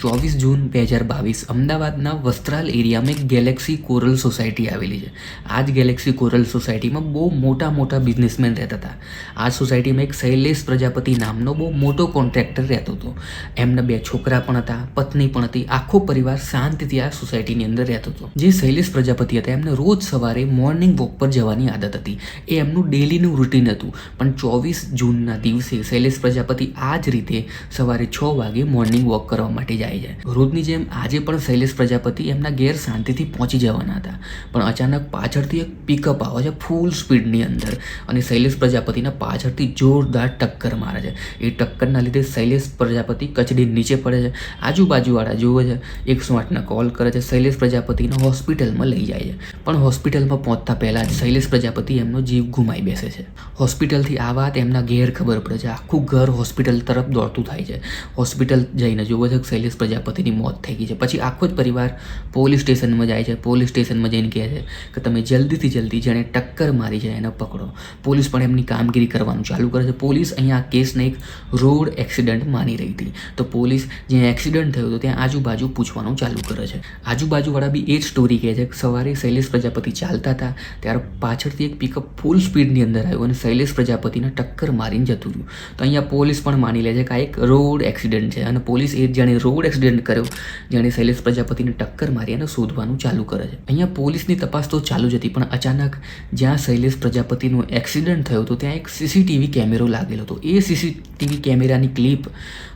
ચોવીસ જૂન બે હજાર બાવીસ અમદાવાદના વસ્ત્રાલ એરિયામાં એક ગેલેક્સી કોરલ સોસાયટી આવેલી છે. આ જ ગેલેક્સી કોરલ સોસાયટીમાં બહુ મોટા મોટા બિઝનેસમેન રહેતા હતા. આ સોસાયટીમાં એક શૈલેષ પ્રજાપતિ નામનો બહુ મોટો કોન્ટ્રાક્ટર રહેતો હતો. એમના બે છોકરા પણ હતા, પત્ની પણ હતી. આખો પરિવાર શાંતિથી આ સોસાયટીની અંદર રહેતો હતો. જે શૈલેષ પ્રજાપતિ હતા, એમને રોજ સવારે મોર્નિંગ વોક પર જવાની આદત હતી. એ એમનું ડેલીનું રૂટીન હતું. પણ ચોવીસ જૂનના દિવસે શૈલેષ પ્રજાપતિ આ જ રીતે સવારે છ વાગે મોર્નિંગ વોક કરવા માટે જાય છે. રોજની જેમ આજે પણ શૈલેષ પ્રજાપતિ એમના ઘેર શાંતિથી પહોંચી જવાના હતા. પણ અચાનક પાછળથી એક પિકઅપ આવે છે ફૂલ સ્પીડની અંદર અને શૈલેષ પ્રજાપતિના પાછળથી જોરદાર ટક્કર મારે છે. એ ટક્કરના લીધે શૈલેષ પ્રજાપતિ કચડી નીચે પડે છે. આજુબાજુવાળા જુએ છે. એકસો આઠના કોલ કરે છે. શૈલેષ પ્રજાપતિને હોસ્પિટલમાં લઈ જાય છે. પણ હોસ્પિટલમાં પહોંચતા પહેલાં જ શૈલેષ પ્રજાપતિ એમનો જીવ ગુમાઈ બેસે છે. હોસ્પિટલથી આ વાત એમના ઘેર ખબર પડે છે. આખું ઘર હોસ્પિટલ તરફ દોડતું થાય છે. હોસ્પિટલ જઈને જુએ છે શૈલેષ પ્રજાપતિની મોત થઈ ગઈ છે. પછી આખો જ પરિવાર પોલીસ સ્ટેશનમાં જાય છે. પોલીસ સ્ટેશનમાં જઈને કહે છે કે તમે જલ્દીથી જલ્દી જેણે ટક્કર મારી છે એને પકડો. પોલીસ પણ એમની કામગીરી કરવાનું ચાલુ કરે છે. પોલીસ અહીંયા આ કેસને એક રોડ એક્સિડન્ટ માની રહી હતી. તો પોલીસ જ્યાં એક્સિડન્ટ થયો હતો ત્યાં આજુબાજુ પૂછવાનું ચાલુ કરે છે. આજુબાજુવાળા બી એ જ સ્ટોરી કહે છે કે સવારે શૈલેષ પ્રજાપતિ ચાલતા હતા. ત્યારે પાછળથી એક પિકઅપ ફૂલ સ્પીડની અંદર આવ્યું અને શૈલેષ પ્રજાપતિને ટક્કર મારીને જતું રહ્યું. તો અહીંયા પોલીસ પણ માની લે છે કે આ એક રોડ એક્સિડન્ટ છે અને પોલીસ એ જાણે રોડ એક્સિડન્ટ કર્યો, જેણે શૈલેષ પ્રજાપતિને ટક્કર મારી અને શોધવાનું ચાલુ કરે છે. અહીંયા પોલીસની તપાસ તો ચાલુ જ હતી, પણ અચાનક જ્યાં શૈલેષ પ્રજાપતિનો એક્સિડન્ટ થયો હતો, ત્યાં એક સીસીટીવી કેમેરો લાગેલો હતો. એ સીસીટીવી કેમેરાની ક્લિપ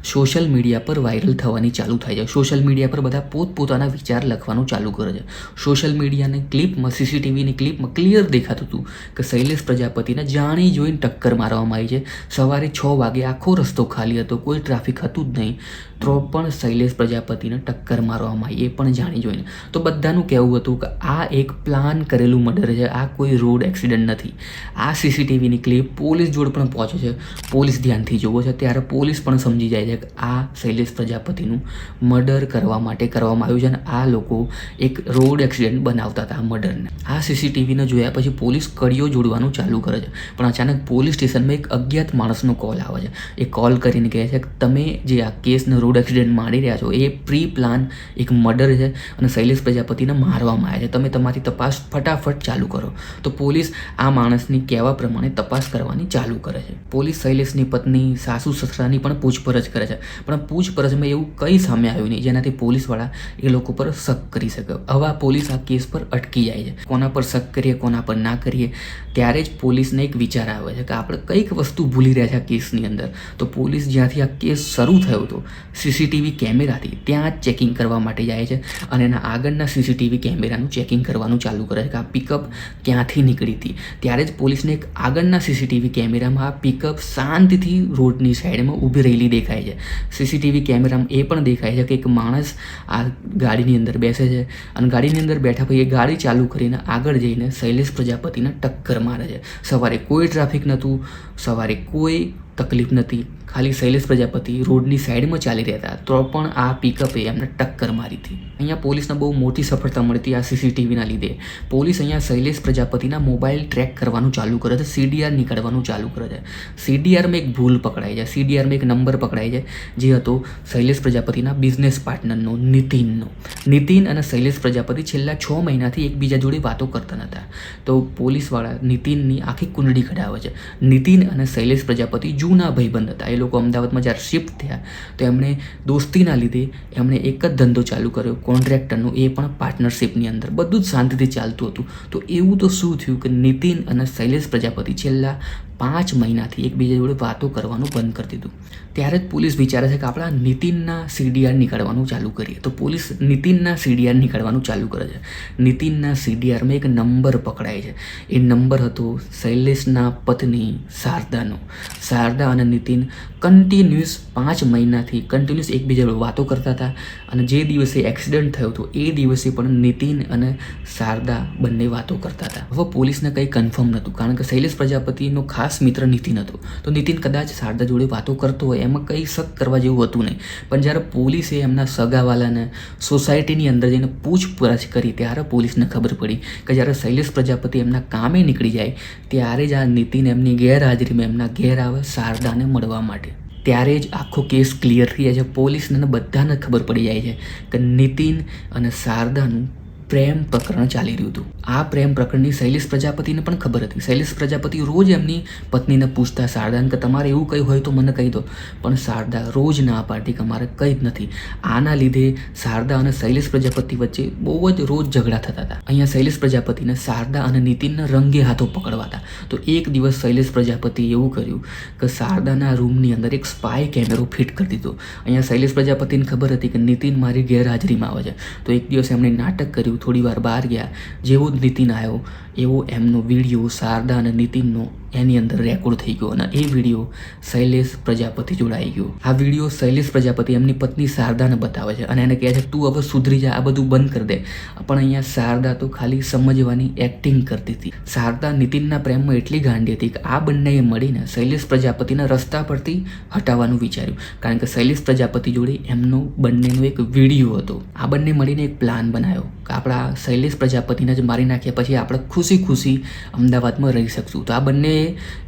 સોશિયલ મીડિયા પર વાયરલ થવાની ચાલુ થાય છે. સોશિયલ મીડિયા પર બધા પોતપોતાના વિચાર લખવાનું ચાલુ કરે છે. સોશિયલ મીડિયાની ક્લિપમાં, સીસીટીવીની ક્લિપમાં ક્લિયર દેખાતું હતું કે શૈલેષ પ્રજાપતિને જાણી જોઈને ટક્કર મારવામાં આવી છે. સવારે છ વાગે આખો રસ્તો ખાલી હતો, કોઈ ટ્રાફિક હતું જ નહીં. તો પણ શૈલેષ પ્રજાપતિને ટક્કર મારવામાં આવી, એ પણ જાણી જોઈને. તો બધાનું કહેવું હતું કે આ એક પ્લાન કરેલું મર્ડર છે, આ કોઈ રોડ એક્સિડન્ટ નથી. આ સીસીટીવીની ક્લિપ પોલીસ જોડે પણ પહોંચે છે. પોલીસ ધ્યાનથી જોવો છે. ત્યારે પોલીસ પણ સમજી જાય છે કે આ શૈલેષ પ્રજાપતિનું મર્ડર કરવા માટે કરવામાં આવ્યું છે અને આ લોકો એક રોડ એક્સિડન્ટ બનાવતા હતા મર્ડરને આ સીસીટીવીને જોયા પછી પોલીસ કડીઓ જોડવાનું ચાલુ કરે છે. પણ અચાનક પોલીસ સ્ટેશનમાં એક અજ્ઞાત માણસનો કોલ આવે છે. એ કોલ કરીને કહે છે કે તમે જે આ કેસને રોડ એક્સિડન્ટ મારી રહ્યા છો. એ પ્રી પ્લાન એક મર્ડર છે અને શૈલેષ પ્રજાપતિને મારવામાં આવ્યા છે. તમે તમારી તપાસ ફટાફટ ચાલુ કરો. તો પોલીસ આ માણસની કહેવા પ્રમાણે તપાસ કરવાની ચાલુ કરે છે. પોલીસ શૈલેષની પત્ની, સાસુ, સસરાની પણ પૂછપરછ કરે છે. પણ પૂછપરછમાં એવું કંઈ સામે આવ્યું નહીં. જેનાથી પોલીસવાળા એ લોકો પર શક કરી શકે. હવે પોલીસ આ કેસ પર અટકી જાય છે. કોના પર શક કરીએ, કોના પર ના કરીએ, ત્યારે જ પોલીસને એક વિચાર આવે છે કે આપણે કંઈક વસ્તુ ભૂલી રહ્યા છે આ કેસની અંદર. તો પોલીસ જ્યાંથી આ કેસ શરૂ થયો હતો સીસીટીવી કેમેરાથી ત્યાં જ ચેકિંગ કરવા માટે જાય છે અને એના આગળના સીસીટીવી કેમેરાનું ચેકિંગ કરવાનું ચાલુ કરે છે કે આ પિકઅપ ક્યાંથી નીકળી હતી. ત્યારે જ પોલીસને એક આગળના સીસીટીવી કેમેરામાં આ પિકઅપ શાંતિથી રોડની સાઈડમાં ઊભી રહેલી દેખાય છે. સીસીટીવી કેમેરામાં એ પણ દેખાય છે કે એક માણસ આ ગાડીની અંદર બેસે છે અને ગાડીની અંદર બેઠા પછી એ ગાડી ચાલુ કરીને આગળ જઈને શૈલેષ પ્રજાપતિને ટક્કર મારે છે. સવારે કોઈ ટ્રાફિક નહોતું, સવારે કોઈ તકલીફ નથી ખાલી શૈલેષ પ્રજાપતિ રોડની સાઈડમાં ચાલી રહ્યા હતા, તો પણ આ પિકઅપે એમને ટક્કર મારી હતી. અહીંયા પોલીસને બહુ મોટી સફળતા મળી હતી આ સીસીટીવીના લીધે. પોલીસ અહીંયા શૈલેષ પ્રજાપતિના મોબાઈલ ટ્રેક કરવાનું ચાલુ કરે છે સીડીઆર નીકળવાનું ચાલુ કરે છે. સીડીઆરમાં એક ભૂલ પકડાય છે સીડીઆરમાં એક નંબર પકડાય છે, જે હતો શૈલેષ પ્રજાપતિના બિઝનેસ પાર્ટનરનો નીતિનનો. નીતિન અને શૈલેષ પ્રજાપતિ છેલ્લા છ મહિનાથી એકબીજા જોડે વાતો કરતા નહોતા તો પોલીસવાળા નીતિનની આખી કુંડળી કઢાવે છે. નીતિન અને શૈલેષ પ્રજાપતિ જૂના ભાઈબંધ હતા. એ લોકો અમદાવાદમાં જ્યારે શિફ્ટ થયા, તો એમણે દોસ્તીના લીધે એમણે એક જ ધંધો ચાલુ કર્યો કોન્ટ્રાક્ટરનો એ પણ પાર્ટનરશિપની અંદર. બધું જ શાંતિથી ચાલતું હતું. તો એવું તો શું થયું કે નીતિન અને શૈલેષ પ્રજાપતિ છેલ્લા પાંચ મહિનાથી એકબીજા જોડે વાતો કરવાનું બંધ કરી દીધું. ત્યારે જ પોલીસ વિચારે છે કે આપણા નીતિનના સીડીઆર નીકળવાનું ચાલુ કરીએ. તો પોલીસ નીતિનના સીડીઆર નીકળવાનું ચાલુ કરે છે. નીતિનના સીડીઆરમાં એક નંબર પકડાય છે. એ નંબર હતો શૈલેષના પત્ની શારદાનો. શારદા અને નીતિન કન્ટિન્યુઅસ પાંચ મહિનાથી કન્ટિન્યુઅસ એકબીજા વાતો કરતા હતા અને જે દિવસે એક્સિડન્ટ થયો હતો, એ દિવસે પણ નીતિન અને શારદા બંને વાતો કરતા હતા. હવે પોલીસને કંઈ કન્ફર્મ નહોતું, કારણ કે શૈલેષ પ્રજાપતિનો ખાસ મિત્ર નીતિન હતો. તો નીતિન કદાચ શારદા જોડે વાતો કરતો હોય, એમાં કંઈ શક કરવા જેવું હતું નહીં. પણ જ્યારે પોલીસે એમના સગાવાલાને સોસાયટીની અંદર જઈને પૂછપરછ કરી, ત્યારે પોલીસને ખબર પડી કે જ્યારે શૈલેષ પ્રજાપતિ એમના કામે નીકળી જાય, ત્યારે જ આ નીતિન એમની ગેરહાજરીમાં એમના ઘેર આવે શારદાને મળવા માટે. ત્યારે જ આખો કેસ ક્લિયર થઈ જાય છે. પોલીસને બધાને ખબર પડી જાય છે કે નીતિન અને શારદાનું પ્રેમ પ્રકરણ ચાલી રહ્યું હતું. આ પ્રેમ પ્રકરણની શૈલેષ પ્રજાપતિને પણ ખબર હતી. શૈલેષ પ્રજાપતિ રોજ એમની પત્નીને પૂછતા શારદાને કે તમારે એવું કંઈ હોય તો મને કહી દો. પણ શારદા રોજ ના પાડતી કે મારે કંઈ જ નથી. આના લીધે શારદા અને શૈલેષ પ્રજાપતિ વચ્ચે બહુ જ રોજ ઝઘડા થતા હતા. અહીંયા શૈલેષ પ્રજાપતિને શારદા અને નીતિનના રંગે હાથો પકડવાતા તો એક દિવસ શૈલેષ પ્રજાપતિએ એવું કર્યું કે શારદાના રૂમની અંદર એક સ્પાય કેમેરો ફિટ કરી દીધો. અહીંયા શૈલેષ પ્રજાપતિને ખબર હતી કે નીતિન મારી ગેરહાજરીમાં આવે છે. તો એક દિવસ એમણે નાટક કર્યું થોડી વાર બહાર ગયા. જેવો જ નીતિન આવ્યો. એવો એમનો વીડિયો શારદા અને નીતિનનો એની અંદર રેકોર્ડ થઈ ગયો અને એ વીડિયો શૈલેષ પ્રજાપતિ જોડાઈ ગયો. આ વીડિયો શૈલેષ પ્રજાપતિ એમની પત્ની શારદાને બતાવે છે અને એને કહે છે, તું હવે સુધરી જા, આ બધું બંધ કરી દે. પણ અહીંયા શારદા તો ખાલી સમજવાની એક્ટિંગ કરતી હતી. શારદા નીતિનના પ્રેમમાં એટલી ગાંડી હતી કે આ બંનેએ મળીને શૈલેષ પ્રજાપતિના રસ્તા પરથી હટાવવાનું વિચાર્યું. કારણ કે શૈલેષ પ્રજાપતિ જોડે એમનો બંનેનો એક વીડિયો હતો. આ બંને મળીને એક પ્લાન બનાવ્યો કે આપણા શૈલેષ પ્રજાપતિને જ મારી નાખ્યા પછી આપણે ખુશી ખુશી અમદાવાદમાં રહી શકશું. તો આ બંને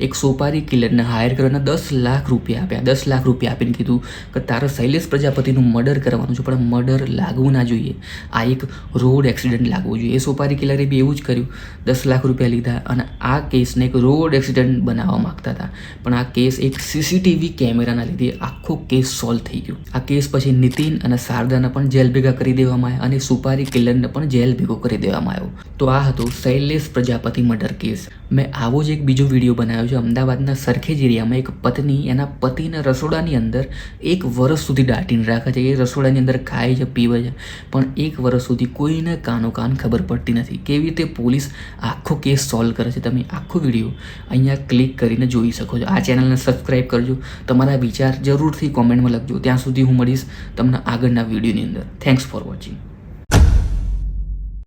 એક સોપારી કિલરને હાયર કરવાના દસ લાખ રૂપિયા આપ્યા. દસ લાખ રૂપિયા આપીને કીધું કે તારે શૈલેષ પ્રજાપતિનું મર્ડર કરવાનું છે, પણ મર્ડર લાગવું ના જોઈએ. આ એક રોડ એક્સિડન્ટ લાગવું જોઈએ. એ સોપારી કિલરે બી એવું જ કર્યું. દસ લાખ રૂપિયા લીધા અને આ કેસને એક રોડ એક્સિડન્ટ બનાવવા માગતા હતા. પણ આ કેસ એક સીસીટીવી કેમેરાના લીધે આખો કેસ સોલ્વ થઈ ગયો. આ કેસ પછી નીતિન અને શારદાને પણ જેલ ભેગા કરી દેવામાં આવ્યા અને સુપારી કિલરને જેલ ભેગો કરી દેવામાં આવ્યો. તો આ હતો શૈલેષ પ્રજાપતિ મર્ડર કેસ. મેં આવો જ એક બીજો વીડિયો બનાવ્યો છે અમદાવાદના સરખેજ એરિયામાં એક પત્ની એના પતિના રસોડાની અંદર એક વર્ષ સુધી દાટીને રાખે છે. એ રસોડાની અંદર ખાય છે, પીવે છે, પણ એક વર્ષ સુધી કોઈને કાનો કાન ખબર પડતી નથી. કેવી રીતે પોલીસ આખો કેસ સોલ્વ કરે છે તમે આખો વીડિયો અહીંયા ક્લિક કરીને જોઈ શકો છો. આ ચેનલને સબસ્ક્રાઈબ કરજો. તમારા વિચાર જરૂરથી કોમેન્ટમાં લખજો. ત્યાં સુધી હું મળીશ તમને આગળના વિડીયોની અંદર. Thanks for watching